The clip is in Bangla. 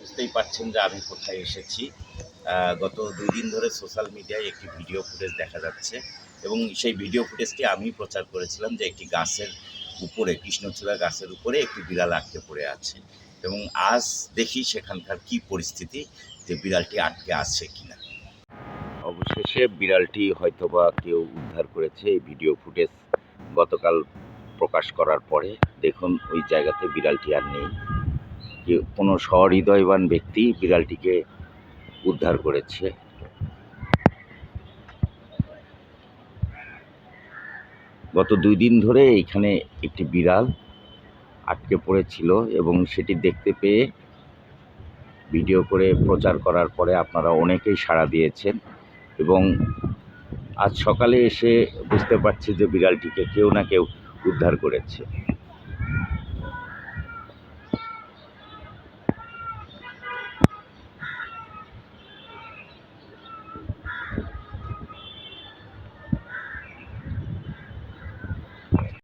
বুঝতেই পারছেন যে আমি কোথায় এসেছি। গত দুই দিন ধরে সোশ্যাল মিডিয়ায় একটি ভিডিও ফুটেজ দেখা যাচ্ছে এবং সেই ভিডিও ফুটেজটি আমি প্রচার করেছিলাম যে একটি গাছের উপরে, কৃষ্ণচূড়া গাছের উপরে একটি বিড়াল আটকে পড়ে আছে এবং আজ দেখি সেখানকার কি পরিস্থিতি যে বিড়ালটি আটকে আছে কিনা। অবশেষে বিড়ালটি হয়তোবা কেউ উদ্ধার করেছে এই ভিডিও ফুটেজ। গতকাল প্রকাশ করার পরে দেখুন ওই জায়গাতে বিড়ালটি আর নেই। যে কোনো সহৃদয়বান ব্যক্তি বিড়ালটিকে উদ্ধার করেছে। গত দুই দিন ধরে এইখানে একটি বিড়াল আটকে পড়েছিল এবং সেটি দেখতে পেয়ে ভিডিও করে প্রচার করার পরে আপনারা অনেকেই সাড়া দিয়েছেন এবং আজ সকালে এসে বুঝতে পারছি যে বিড়ালটিকে কেউ না কেউ উদ্ধার করেছে।